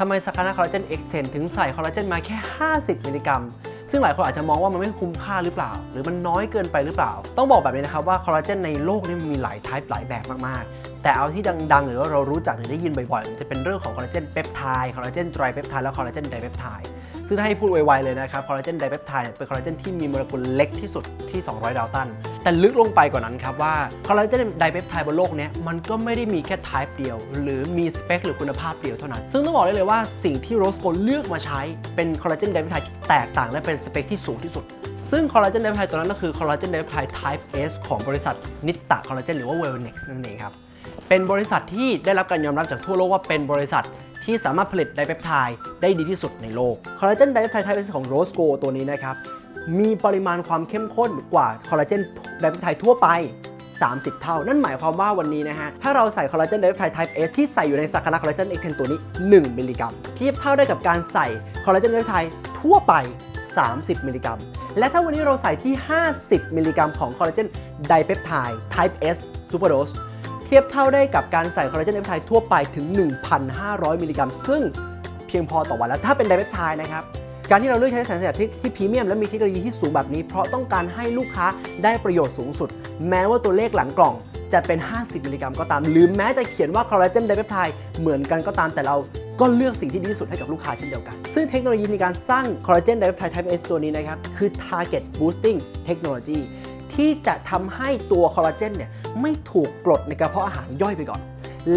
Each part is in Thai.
ทำไมสกานาคอลลาเจน X10 ถึงใส่คอลลาเจนมาแค่ 50 มิลลิกรัม ซึ่งหลายคนอาจจะมองว่ามันไม่คุ้มค่าหรือเปล่า หรือมันน้อยเกินไปหรือเปล่า ต้องบอกแบบนี้นะครับว่าคอลลาเจนในโลกนี้มันมีหลายไทป์หลายแบบมากๆ แต่เอาที่ดังๆ หรือว่าเรารู้จักหรือได้ยินบ่อยๆ มันจะเป็นเรื่องของคอลลาเจนเปปไทด์ คอลลาเจนไตรเปปไทด์ และคอลลาเจนไดเปปไทด์ ซึ่งถ้าให้พูดไวๆเลยนะครับคอลลาเจนไดเปปไทด์เป็นคอลลาเจนที่มีโมเลกุลเล็กที่สุดที่ 200 ดาลตัน แต่ลึกลงไปกว่านั้นครับว่าคอลลาเจนไดเปปไทด์บนโลกนี้มันก็ไม่ได้มีแค่ type เดียว หรือมีสเปคหรือคุณภาพเดียวเท่านั้น ซึ่งต้องบอกได้เลยว่าสิ่งที่โรสโกเลือกมาใช้เป็นคอลลาเจนไดเปปไทด์ที่แตกต่างและเป็นสเปคที่สูงที่สุดซึ่งคอลลาเจนไดเปปไทด์ตัวนั้นก็คือคอลลาเจนไดเปปไทด์ type S ของบริษัทนิตตะคอลลาเจนหรือว่า Wellnex นั่นเองครับเป็นบริษัทที่ได้รับการยอมรับจากทั่วโลกว่าเป็นบริษัท ที่สามารถผลิตไดเปปไทด์ได้ดีที่สุดในโลกคอลลาเจนไดเปปไทด์ type S ของโรสโกตัวนี้นะครับมีปริมาณความเข้มข้นกว่าคอลลาเจนไดเปปไทด์ทั่วไป 30 เท่า นั่นหมายความว่าวันนี้นะฮะ ถ้าเราใส่คอลลาเจนไดเปปไทด์ type S ที่ใส่อยู่ในสักการะคอลลาเจน X10 ตัวนี้ 1 มิลลิกรัมเทียบเท่าได้กับการใส่คอลลาเจนไดเปปไทด์ทั่วไป 30 มิลลิกรัม และถ้าวันนี้เราใส่ที่ 50 มิลลิกรัมของคอลลาเจนไดเปปไทด์ type S superdose เทียบเท่าได้กับการใส่คอลลาเจนไดเปปไทด์ทั่วไปถึง 1,500 มิลลิกรัม ซึ่งเพียงพอต่อวันแล้วถ้าเป็นไดเปปไทด์นะครับการที่เราเลือกใช้สารสกัดที่ที่พรีเมียมและมีเทคโนโลยีที่สูงแบบนี้ เพราะต้องการให้ลูกค้าได้ประโยชน์สูงสุด แม้ว่าตัวเลขหลังกล่องจะเป็น 50 มิลลิกรัมก็ตาม หรือแม้จะเขียนว่าคอลลาเจนไดเปปไทด์เหมือนกันก็ตามแต่เราก็เลือกสิ่งที่ดีที่สุดให้กับลูกค้าเช่นเดียวกัน ซึ่งเทคโนโลยีในการสร้างคอลลาเจนไดเปปไทด์ type S ตัวนี้นะครับ คือ target boosting technology ที่จะทำให้ตัวคอลลาเจนเนี่ยไม่ถูกกรดในกระเพาะอาหารย่อยไปก่อน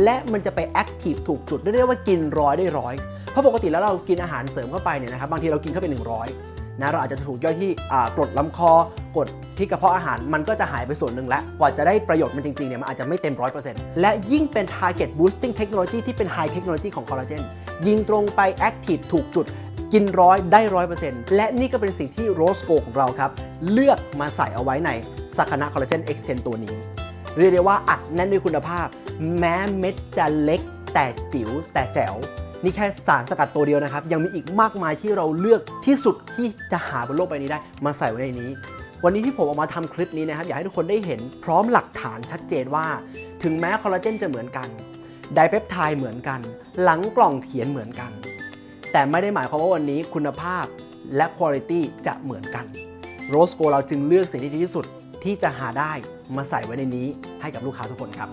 และมันจะไปแอคทีฟถูกจุดเรียกได้ว่ากินร้อยได้ร้อยเพราะปกติแล้วเรากินอาหารเสริมเข้าไปเนี่ยนะครับบางทีเรากินเข้าไป 100นะเราอาจจะถูกย่อยที่กรดลำคอกรดที่กระเพาะอาหารมันก็จะหายไปส่วนหนึ่งแล้ว กว่าจะได้ประโยชน์มันจริงๆเนี่ยมันอาจจะไม่เต็ม 100%และยิ่งเป็น target boosting technology ที่เป็น high technology ของคอลลาเจนยิงตรงไป active ถูกจุด กินร้อยได้ร้อยเปอร์เซ็นต์และนี่ก็เป็นสิ่งที่โรสโกของเราครับ เลือกมาใส่เอาไว้ในสักนะคอลลาเจน X10 ตัวนี้ เรียกได้ว่าอัดแน่นด้วยคุณภาพ แม้เม็ดจะเล็ก แต่จิ๋วแต่แจ๋วนี่แค่สารสกัดตัวเดียวนะครับ ยังมีอีกมากมายที่เราเลือกที่สุดที่จะหาบนโลกใบนี้ได้ มาใส่ไว้ในนี้ วันนี้ที่ผมออกมาทำคลิปนี้นะครับ อยากให้ทุกคนได้เห็นพร้อมหลักฐานชัดเจนว่า ถึงแม้คอลลาเจนจะเหมือนกันไดเปปไทด์เหมือนกัน หลังกล่องเขียนเหมือนกัน แต่ไม่ได้หมายความว่าวันนี้คุณภาพและคุณภาพจะเหมือนกันโรสโกเราจึงเลือกสิ่งที่ดีที่สุดที่จะหาได้มาใส่ไว้ในนี้ให้กับลูกค้าทุกคนครับ